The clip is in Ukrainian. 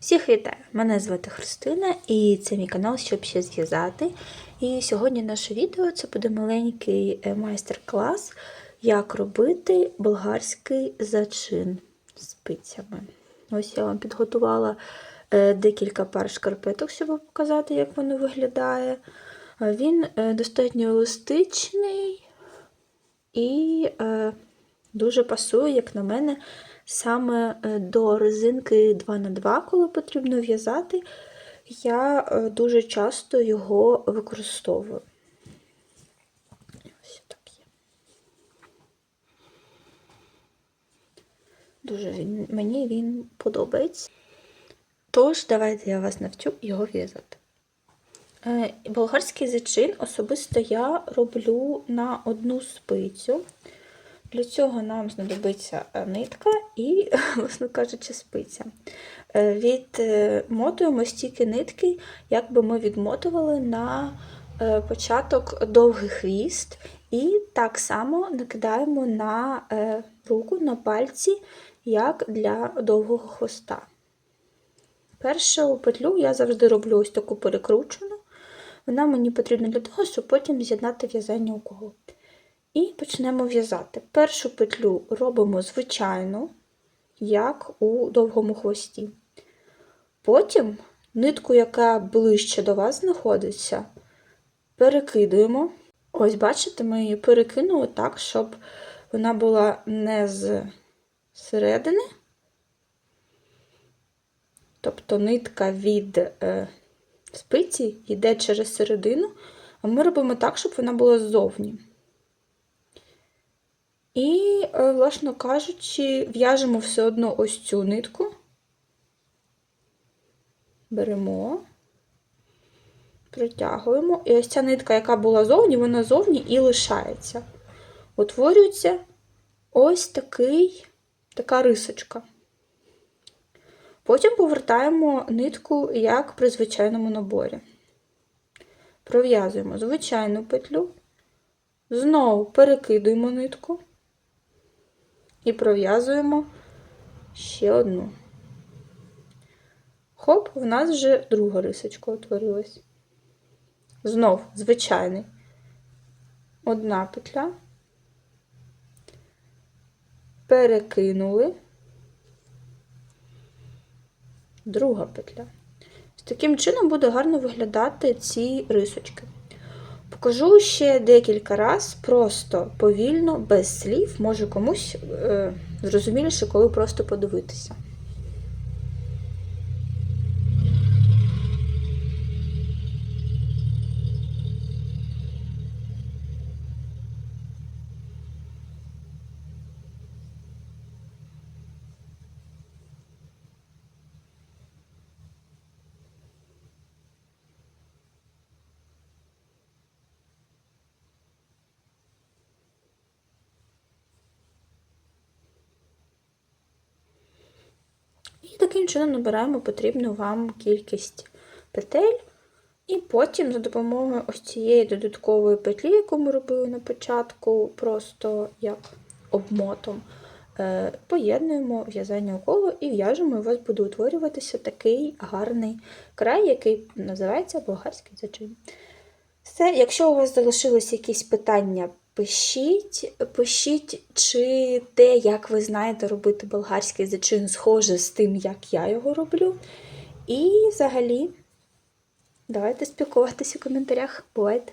Всіх вітаю! Мене звати Христина і це мій канал, щоб ще зв'язати. І сьогодні наше відео це буде маленький е, майстер-клас, як робити болгарський зачин спицями. Ось я вам підготувала е, декілька пар шкарпеток, щоб показати, як воно виглядає. Е, Він достатньо еластичний і дуже пасує, як на мене, саме е, до резинки 2х2, коли потрібно в'язати, я е, дуже часто його використовую. Дуже він, мені він подобається. Тож, давайте я вас навчу його в'язати. Е, Болгарський зачин особисто я роблю на одну спицю. Для цього нам знадобиться е, нитка і, власне кажучи, спиця. Е, Відмотуємо стільки нитки, як би ми відмотували на е, початок довгий хвіст, і так само накидаємо на е, руку, на пальці, як для довгого хвоста. Першу петлю я завжди роблю ось таку перекручену. Вона мені потрібна для того, щоб потім з'єднати в'язання у кого. І почнемо в'язати. Першу петлю робимо звичайну, як у довгому хвості. Потім нитку, яка ближче до вас знаходиться, перекидуємо. Ось, бачите, ми її перекинули так, щоб вона була не з середини, тобто нитка від е, спиці йде через середину, а ми робимо так, щоб вона була ззовні. І, е, власне кажучи, в'яжемо все одно ось цю нитку, беремо, протягуємо, і ось ця нитка, яка була зовні, вона зовні і лишається. Утворюється ось такий, така рисочка. Потім повертаємо нитку, як при звичайному наборі. Пров'язуємо звичайну петлю, знову перекидуємо нитку і пров'язуємо ще одну. Хоп, в нас вже друга рисочка утворилась. Знов звичайний. Одна петля. Перекинули. Друга петля. Таким чином буде гарно виглядати ці рисочки. Покажу ще декілька раз, просто повільно, без слів, може комусь е, зрозуміліше, коли просто подивитися. І таким чином набираємо потрібну вам кількість петель. І потім за допомогою ось цієї додаткової петлі, яку ми робили на початку, просто як обмотом, е, поєднуємо в'язання у коло і в'яжемо, і у вас буде утворюватися такий гарний край, який називається болгарський зачин. Все, якщо у вас залишились якісь питання, пишіть, пишіть, чи те, як ви знаєте робити болгарський зачин, схоже з тим, як я його роблю. І взагалі, давайте спілкуватися у коментарях. Бувайте!